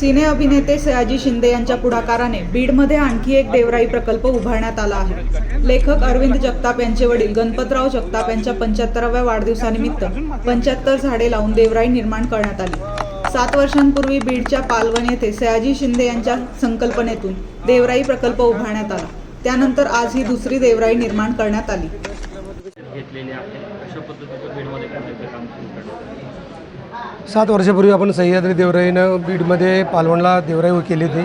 सिने अभिनेते सयाजी शिंदे यांच्या पुढाकाराने बीडमध्ये आणखी एक देवराई प्रकल्प उभारण्यात आला आहे. लेखक अरविंद जगताप यांचे वडील गणपतराव जगताप यांच्या पंच्याहत्तराव्या वाढदिवसानिमित्त पंच्याहत्तर झाडे लावून देवराई निर्माण करण्यात आली. सात वर्षांपूर्वी बीडच्या पालवण येथे सयाजी शिंदे यांच्या संकल्पनेतून देवराई प्रकल्प उभारण्यात आला. त्यानंतर आज ही दुसरी देवराई निर्माण करण्यात आली. आहे. अशा पद्धतीचं बीडमध्ये काम सुरू सात वर्षापूर्वी आपण सह्याद्री देवराईनं बीडमध्ये पालवणला देवराई केली होती.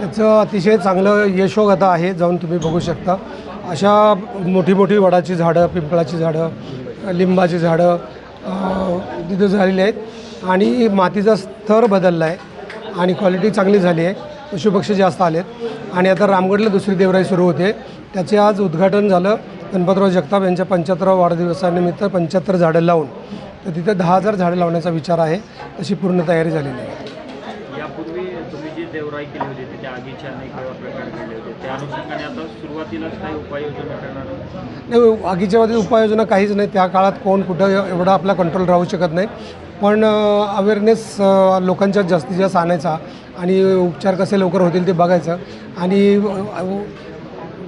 त्याचं अतिशय चांगलं यशोगाथा हो आहे जाऊन तुम्ही बघू शकता. अशा मोठी मोठी वडाची झाडं पिंपळाची झाडं लिंबाची झाडं तिथं झालेली आहेत. आणि मातीचा स्तर बदलला आहे आणि क्वालिटी चांगली झाली आहे. पशुपक्षी जास्त आलेत. आणि आता रामगडला दुसरी देवराई सुरू होते. त्याचे आज उद्घाटन झालं. गणपतराव जगताप यांच्या पंच्याहत्तराव्या वाढदिवसानिमित्त पंच्याहत्तर झाडं लावून तर तिथे दहा हजार झाडं लावण्याचा विचार आहे तशी पूर्ण तयारी झालेली आहे. यापूर्वी तुम्ही जी देवराई केली होती त्याच्या आगीचे अनेक वेळा प्रकार घडले होते. त्या अनुषंगाने आता सुरुवातीलाच काही उपाययोजना करणार आहात? नाही आगीच्या मध्ये उपाययोजना काहीच नाही. त्या काळात कोण कुठं एवढा आपला कंट्रोल राहू शकत नाही. पण अवेअरनेस लोकांच्यात जास्तीत जास्त आणायचा आणि उपचार कसे लवकर होतील ते बघायचं. आणि अ,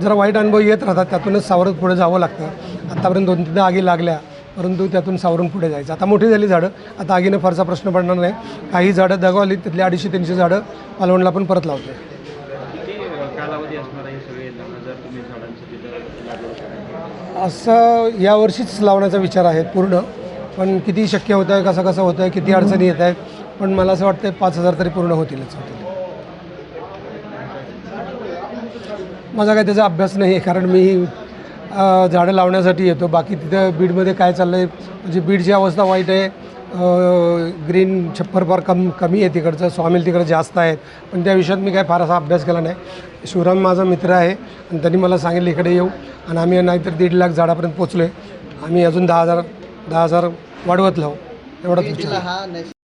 जरा वाईट अनुभव येत राहतात त्यातूनच सावरत पुढे जावं लागतं. आत्तापर्यंत दोन तीनदा आगी लागल्या परंतु त्यातून सावरून पुढे जायचं. आता मोठी झाली झाडं आता आगीनं फारसा प्रश्न पडणार नाही. काही झाडं दगावली तिथली अडीचशे तीनशे झाडं पालवणला पण परत लावते? असं यावर्षीच लावण्याचा विचार आहे पूर्ण. पण किती शक्य होतं आहे कसं कसं होतं आहे किती अडचणी येत आहेत पण मला असं वाटतं पाच हजार तरी पूर्ण होतीलच. होतील माझा काही त्याचा अभ्यास नाही आहे कारण मी झाडं लावण्यासाठी येतो. बाकी तिथं बीडमध्ये काय चाललं आहे म्हणजे बीडची अवस्था वाईट आहे ग्रीन छप्पर फार कम कमी आहे तिकडचं स्वामील तिकडं जास्त आहेत. पण त्या विषयात मी काय फार असा अभ्यास केला नाही. शिवराम माझा मित्र आहे आणि त्यांनी मला सांगितलं इकडे येऊ. आणि आम्ही नाहीतर दीड लाख झाडापर्यंत पोचलो आहे आम्ही अजून दहा हजार दहा हजार वाढवत लावू एवढाच विचार.